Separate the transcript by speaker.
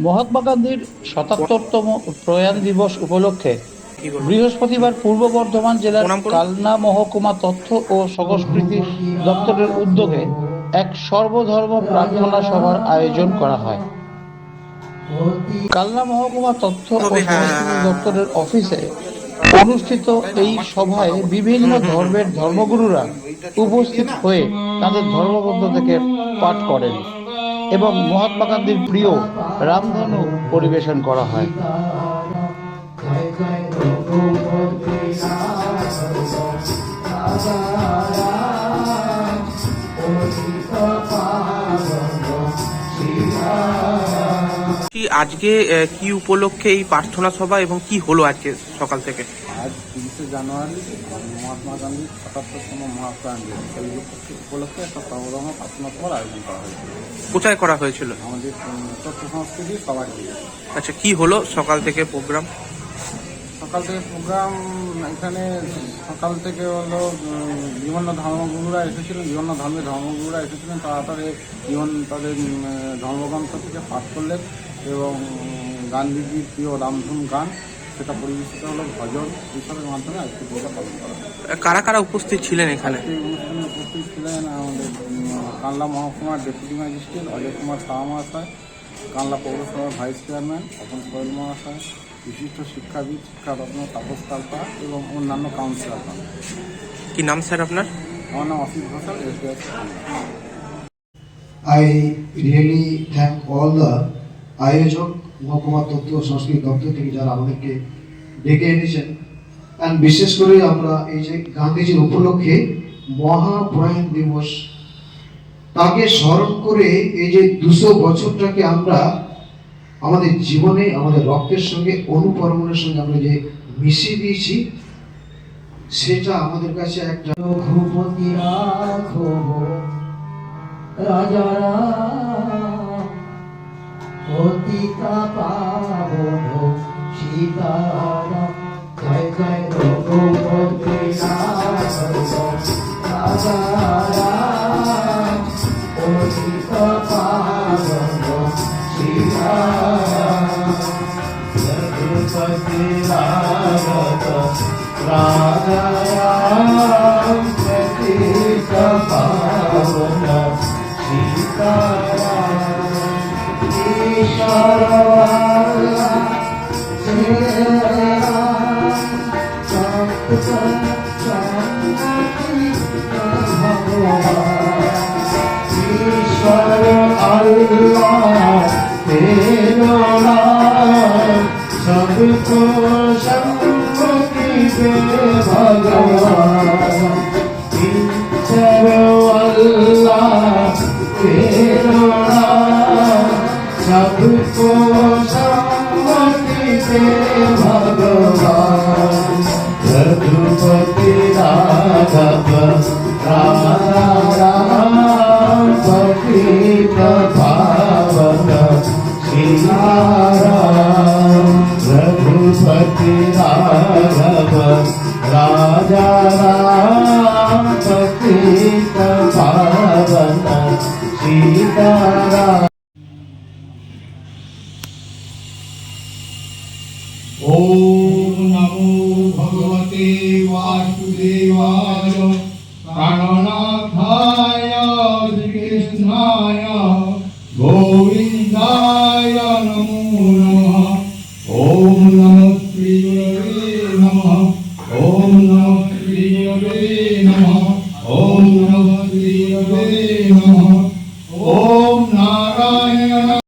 Speaker 1: মহাত্মা গান্ধীর শতাত্তরতম প্রয়াণ দিবস উপলক্ষে বৃহস্পতিবার পূর্ব বর্ধমান জেলার কালনা মহকুমা তথ্য ও সংস্কৃতি দপ্তরের উদ্যোগে এক সর্বধর্ম প্রার্থনা সভার আয়োজন করা হয়। কালনা মহকুমা তথ্য ও
Speaker 2: হ্যাঁ,
Speaker 1: সংস্কৃতি
Speaker 2: হ্যাঁ।
Speaker 1: দপ্তরের অফিসে অনুষ্ঠিত এই সভায় বিভিন্ন ধর্মের ধর্মগুরুরা উপস্থিত হয়ে তাদের ধর্মগ্রন্থ থেকে পাঠ করেন। এবং মহাত্মা গান্ধীর প্রিয় রামধনু পরিবেশন করা হয়।
Speaker 2: কি আজকে কি উপলক্ষে এই প্রার্থনা সভা এবং কি হলো আজকে সকাল থেকে?
Speaker 3: আজ তিরিশে জানুয়ারি মহাত্মা গান্ধীর সাতাত্তরতম মহাত্মা গান্ধী সেই উপলক্ষে একটা সর্বধর্ম প্রার্থনা সভার আয়োজন করা হয়েছে
Speaker 2: কোথায় করা হয়েছিল?
Speaker 3: আমাদের তথ্য সংস্কৃতি সবার
Speaker 2: আচ্ছা কি হলো সকাল থেকে প্রোগ্রাম?
Speaker 3: সকাল থেকে প্রোগ্রাম এখানে সকাল থেকে হলো বিভিন্ন ধর্মগুরুরা এসেছিলেন বিভিন্ন ধর্মের ধর্মগুরুরা এসেছিলেন তারা তাদের জীবন তাদের ধর্মগ্রন্থ থেকে পাঠ করলেন। এবং গান্ধীজির প্রিয় রামধুন গান সেটা পরিবেশিত হলো ভজন এইসবের মাধ্যমে আজকে দিনটা পালন করা
Speaker 2: কারা কারা উপস্থিত ছিলেন এখানে?
Speaker 3: অনুষ্ঠানে উপস্থিত ছিলেন আমাদের কানলা মহকুমার ডেপুটি ম্যাজিস্ট্রেট অজয় কুমার শাহ মহাশয় কানলা পৌরসভার ভাইস চেয়ারম্যান অপন সোহেল মহাশয় বিশিষ্ট শিক্ষাবিদ শিক্ষারত্ন তাপস কালপা এবং অন্যান্য কাউন্সিলরগণ
Speaker 2: কি নাম স্যার আপনার?
Speaker 3: আমার নাম Asit Ghoshal SBI
Speaker 4: I really thank all the আয়োজক, মহকুমা তথ্য সংস্কৃতি দপ্তর থেকে যারা আমাদেরকে ডেকে এনেছেন অ্যান্ড বিশেষ করে আমরা এই যে গান্ধীজির উপলক্ষে মহাপ্রয়াণ দিবস, তাকে স্মরণ করে এই যে দুশো বছরটাকে আমরা আমাদের জীবনে, আমাদের রক্তের সঙ্গে অনুকরণের সঙ্গে আমরা যে মিশিয়ে দিয়েছি, সেটা আমাদের কাছে একটা
Speaker 5: রাজা পতিতা পাবন সীতারাম। জয় জয় রঘুপতি রাম পতিতা পাবন সীতারাম। রঘুপতি রাঘব রাজা রাম পতিত सबको सम्मुखी दे भगवान सबको भगवान. रघुपति राघव राम राम पतित पावन. सीताराम रघुपति राघव राजा राम पतित पावन. सीताराम
Speaker 6: वासुदेवाय प्राणनाथाय श्रीकृष्णाय गोविन्दाय नमो नमः ॐ नमः श्रीगुरवे नमः ॐ नमः श्रीगुरवे नमः ॐ नमः श्रीगुरवे